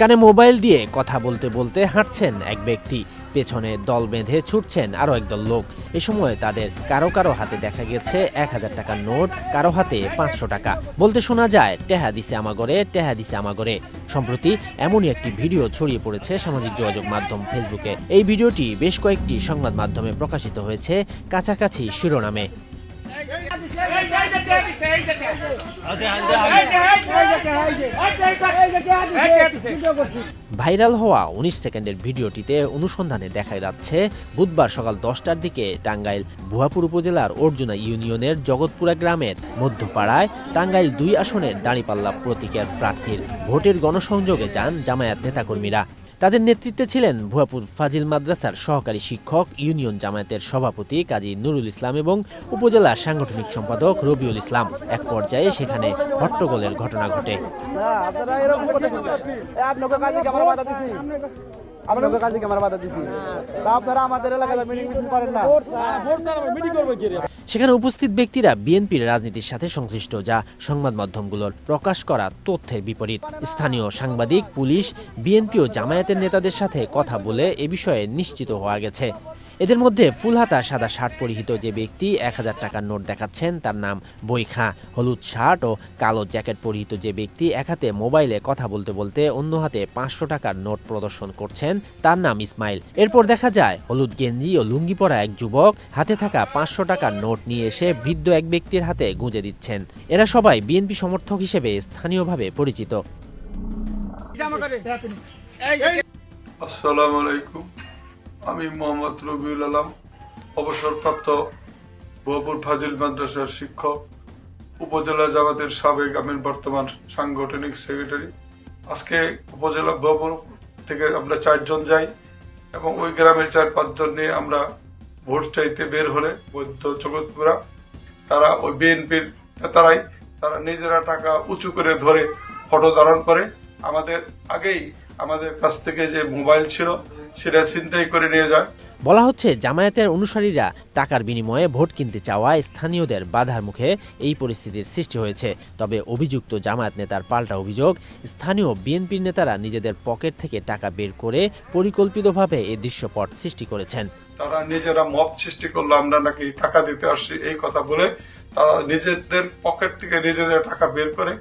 কানে মোবাইল দিয়ে কথা বলতে বলতে হাঁটছেন এক ব্যক্তি। পেছনে দল বেঁধে ছুটছেন আরও একদল লোক। এ সময় তাদের কারও কারও হাতে দেখা গেছে এক হাজার টাকার নোট, কারও হাতে পাঁচশো টাকা। বলতে শোনা যায়, টেহা দিছে আমাগরে, টেহা দিছে আমাগরে। সম্প্রতি এমনই একটি ভিডিও ছড়িয়ে পড়েছে সামাজিক যোগাযোগ মাধ্যম ফেসবুকে। এই ভিডিওটি বেশ কয়েকটি সংবাদ মাধ্যমে প্রকাশিত হয়েছে, কাছাকাছি শিরোনামে। ভাইরাল হওয়া উনিশ সেকেন্ডের ভিডিওটিতে অনুসন্ধানে দেখা যাচ্ছে, বুধবার সকাল দশটার দিকে টাঙ্গাইল ভুয়াপুর উপজেলার অর্জুনা ইউনিয়নের জগৎপুরা গ্রামের মধ্যপাড়ায় টাঙ্গাইল দুই আসনের দাঁড়িপাল্লা প্রতীকের প্রার্থীর ভোটের গণসংযোগে যান জামায়াত নেতাকর্মীরা। তাদের নেতৃত্বে ছিলেন ভুয়াপুর ফাজিল মাদ্রাসার সহকারী শিক্ষক ইউনিয়ন জামায়াতের সভাপতি কাজী নুরুল ইসলাম এবং উপজেলা সাংগঠনিক সম্পাদক রবিউল ইসলাম। এক পর্যায়ে সেখানে হট্টগোলের ঘটনা ঘটে। আপনারা আমাদের এলাকায় মিটিং করেন না। সেখানে উপস্থিত ব্যক্তিরা বিএনপির রাজনীতির সাথে সংশ্লিষ্ট, যা সংবাদ মাধ্যমগুলোর প্রকাশ করা তথ্যের বিপরীত। স্থানীয় সাংবাদিক, পুলিশ, বিএনপি ও জামায়াতের নেতাদের সাথে কথা বলে এ বিষয়ে নিশ্চিত হওয়া গেছে। এদের মধ্যে ফুলহাতা সাদা শার্ট পরিহিত যে ব্যক্তি এক হাজার টাকার নোট দেখাচ্ছেন তার নাম বৈখা। হলুদ শার্ট ও কালো জ্যাকেট পরিহিত যে ব্যক্তি এক হাতে মোবাইলে কথা বলতে বলতে অন্য হাতে পাঁচশো টাকার নোট প্রদর্শন করছেন তার নাম ইসমাইল। এরপর দেখা যায় হলুদ গেঞ্জি ও লুঙ্গি পরা এক যুবক হাতে থাকা পাঁচশো টাকার নোট নিয়ে এসে বৃদ্ধ এক ব্যক্তির হাতে গুঁজে দিচ্ছেন। এরা সবাই বিএনপি সমর্থক হিসেবে স্থানীয়ভাবে পরিচিত। আসসালামু আলাইকুম। আমি মোহাম্মদ রবিউল আলম, অবসরপ্রাপ্ত ভুয়াপুর ফাজিল মাদ্রাসার শিক্ষক, উপজেলা জামাতের সাবেক আমি বর্তমান সাংগঠনিক সেক্রেটারি। আজকে উপজেলা ভুয়াপুর থেকে আমরা চারজন যাই এবং ওই গ্রামের চার পাঁচজন নিয়ে আমরা ভোট চাইতে বের হলে বৈদ্য জগৎপুরা, তারা ওই বিএনপির নেতারাই, তারা নিজেরা টাকা উঁচু করে ধরে ফটো ধারণ করে। আমাদের আগেই আমাদের কাছ থেকে যে মোবাইল ছিল সেটা ছিনতাই করে নিয়ে যায়। বলা হচ্ছে জামায়াতের অনুসারীরা টাকার বিনিময়ে ভোট কিনতে চাওয়ায় স্থানীয়দের বাধার মুখে এই পরিস্থিতির সৃষ্টি হয়েছে। তবে অভিযুক্ত জামায়াত নেতার পাল্টা অভিযোগ স্থানীয় বিএনপির নেতারা নিজেদের পকেট থেকে টাকা বের করে পরিকল্পিতভাবে এই দৃশ্যপট সৃষ্টি করেছেন। তারা নিজেরা মব সৃষ্টি করল আমরা নাকি টাকা দিতে আসছি এই কথা বলে তারা নিজেদের পকেট থেকে নিজেদের টাকা বের করে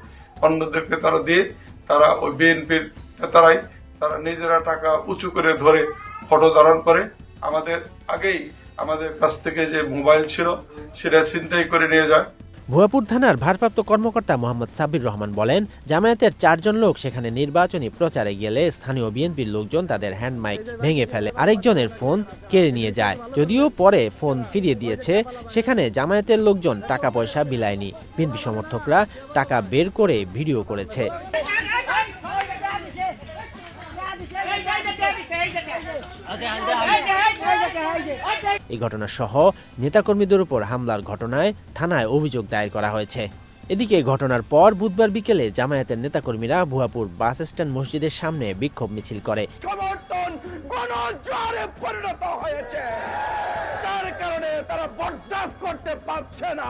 অন্যদেরকে তারা দিয়ে তারা ওই বিএনপির নেতারাই তারা নিজেরা টাকা উঁচু করে ধরে ফটো ধারণ করে। আমাদের আগেই আমাদের কাছ থেকে যে মোবাইল ছিল সেটা ছিনতাই করে নিয়ে যায়। ভুয়াপুর থানার ভারপ্রাপ্ত কর্মকর্তা মোহাম্মদ সাবির রহমান বলেন, জামায়াতের চারজন লোক সেখানে নির্বাচনী প্রচারে গেলে স্থানীয় বিএনপির লোকজন তাদের হ্যান্ড মাইক ভেঙে ফেলে। আরেকজনের ফোন কেড়ে নিয়ে যায়। যদিও পরে ফোন ফিরিয়ে দিয়েছে, সেখানে জামায়াতের লোকজন টাকা পয়সা বিলায়নি। বিএনপি সমর্থকরা টাকা বের করে ভিডিও করেছে। এই ঘটনা সহ নেতাকর্মীদের উপর হামলার ঘটনায় থানায় অভিযোগ দায়ের করা হয়েছে। এদিকে ঘটনার পর বুধবার বিকেলে জামায়াতের নেতাকর্মীরা ভুয়াপুর বাস স্ট্যান্ড মসজিদের সামনে বিক্ষোভ মিছিল করে। যার কারণে তারা বরদাস্ত করতে পারছে না।